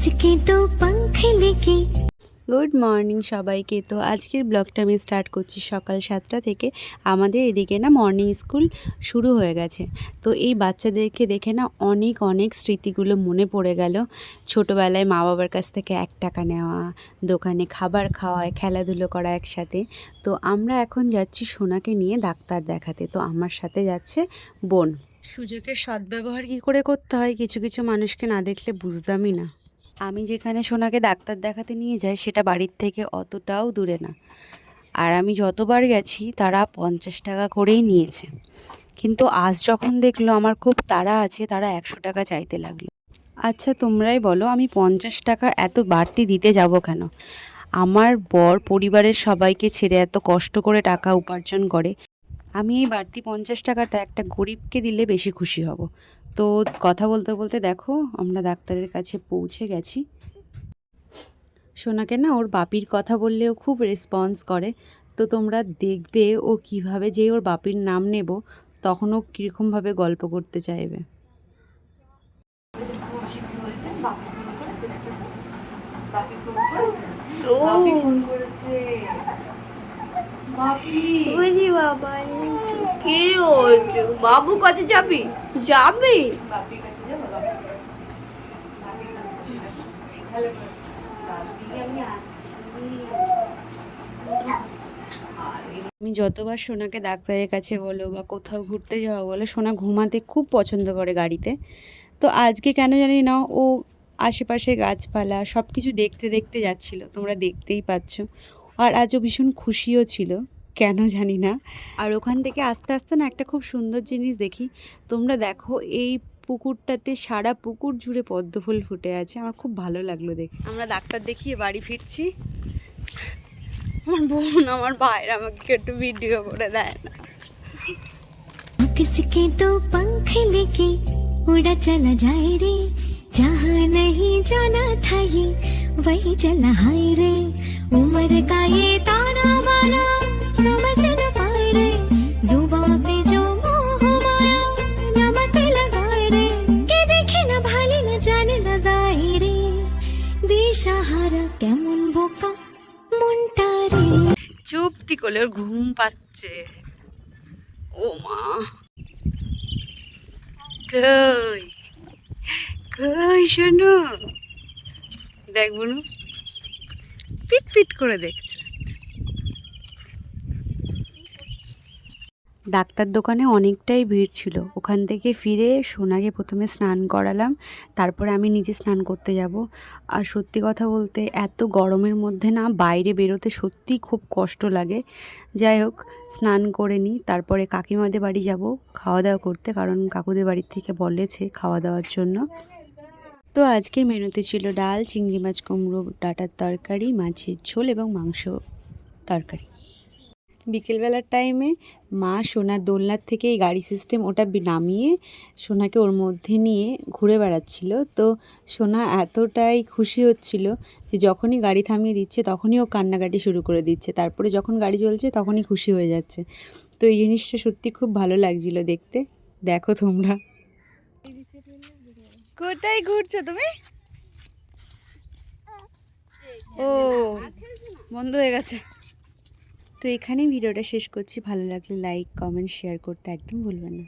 किसके तो पंख लेके গুড মর্নিং সবাইকে তো আজকের ব্লগটা আমি স্টার্ট করছি সকাল সাতটা থেকে আমাদের এদিকে না মর্নিং স্কুল শুরু হয়ে গেছে তো এই বাচ্চাদেরকে দেখে না অনেক অনেক স্মৃতিগুলো মনে পড়ে গেল ছোটোবেলায় মা বাবার কাছ থেকে এক টাকা নেওয়া দোকানে খাবার খাওয়া খেলাধুলো করা একসাথে তো আমরা এখন যাচ্ছি সোনাকে নিয়ে ডাক্তার দেখাতে তো আমার সাথে যাচ্ছে বোন সুযোগের সদ্ব্যবহার কী করে করতে হয় কিছু কিছু মানুষকে না দেখলে বুঝতামই না আমি যেখানে সোনাকে ডাক্তার দেখাতে নিয়ে যাই, সেটা বাড়ির থেকে অতটাও দূরে না। আর আমি যতবার গেছি, তারা পঞ্চাশ টাকা করেই নিয়েছে। কিন্তু আজ যখন দেখল আমার খুব তাড়া আছে, তারা একশো টাকা চাইতে লাগল। আচ্ছা তোমরাই বলো, আমি পঞ্চাশ টাকা এত বাড়তি দিতে যাব কেন? আমার বর পরিবারের সবাইকে ছেড়ে এত কষ্ট করে টাকা উপার্জন করে। আমি এই বাড়তি পঞ্চাশ টাকাটা একটা গরিবকে দিলে বেশি খুশি হব। তো কথা বলতে বলতে দেখো, আমরা ডাক্তারের কাছে পৌঁছে গেছি। সোনাকে না ওর বাপির কথা বললেও খুব রেসপন্স করে। তো তোমরা দেখবে ও কীভাবে যে ওর বাপির নাম নেব, তখন ও কীরকমভাবে গল্প করতে চাইবে। বুঝি বাবা কি হচ্ছে বাবু কাছে যাবি? যাবি? আমি যতবার সোনাকে ডাক্তারের কাছে বলো বা কোথাও ঘুরতে যাওয়া বলো সোনা ঘুমাতে খুব পছন্দ করে গাড়িতে। তো আজকে কেন জানি না ও আশেপাশে গাছপালা সব কিছু দেখতে দেখতে যাচ্ছিল। তোমরা দেখতেই পাচ্ছ। আর আজও ভীষণ খুশিও ছিল কেন জানি না আর ওখান থেকে আস্তে আস্তে না একটা খুব সুন্দর জিনিস দেখি তোমরা দেখো এই পুকুরটাতে সারা পুকুর জুড়ে পদ্ম ফুল ফুটে আছে আমার খুব ভালো লাগলো দেখে আমরা ডাক্তার দেখিয়ে বাড়ি ফিরছি আমার বোন আমার ভাইয়ের আমাকে একটু ভিডিও করে দেয় না किसके तो पंख लेके उड़ा चला जाए रे जहाँ नहीं जाना था ये वही चला हाय रे রে। দিশাহারা কেমন বোকা, মনটা রে। চুপতি করলে ঘুম পাচ্ছে। ও মা। কই? কই, শোনো। দেখ বনু পিট পিট করে দেখছে। ডাক্তার দোকানে অনেকটাই ভিড় ছিল। ওখান থেকে ফিরে সোনাকে প্রথমে স্নান করালাম, তারপরে আমি নিজে স্নান করতে যাব। আর সত্যি কথা বলতে এত গরমের মধ্যে না বাইরে বেরোতে সত্যিই খুব কষ্ট লাগে। যাই হোক, স্নান করে নিই, তারপরে কাকিমাদের বাড়ি যাব খাওয়া দাওয়া করতে, কারণ কাকুদের বাড়ির থেকে বলেছে খাওয়া দাওয়ার জন্য। তো আজকের মেনুতে ছিল ডাল, চিংড়ি মাছ, কুমড়ো, ডাটার তরকারি, মাছের ঝোল এবং মাংস তরকারি। বিকেলবেলার টাইমে মা সোনার দোলনার থেকে এই গাড়ি সিস্টেম ওটা নামিয়ে সোনাকে ওর মধ্যে নিয়ে ঘুরে বেড়াচ্ছিল। তো সোনা এতটাই খুশি হচ্ছিল যে যখনই গাড়ি থামিয়ে দিচ্ছে তখনই ও কান্নাকাটি শুরু করে দিচ্ছে। তারপরে যখন গাড়ি চলছে তখনই খুশি হয়ে যাচ্ছে। তো এই জিনিসটা সত্যি খুব ভালো লাগছিল দেখতে। দেখো তোমরা। কোথায় ঘুরছো তুমি? ও, বন্ধ হয়ে গেছে। তো এখানেই ভিডিওটা শেষ করছি। ভালো লাগলে লাইক কমেন্ট শেয়ার করতে একদম ভুলবেন না।